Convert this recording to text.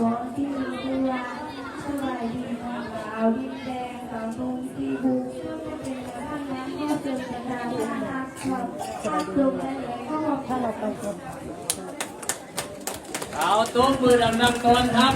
กองที่เรือสบายดีนอขาวดินแดงสาวตรงที่บูกเเป็นกระทั่งนั้นก็เจอกันดาน้ารักชอบชอบลงได้เลยก็บอกถ้าเราไปก่อนเอาตัวมือดำนำตอนครับ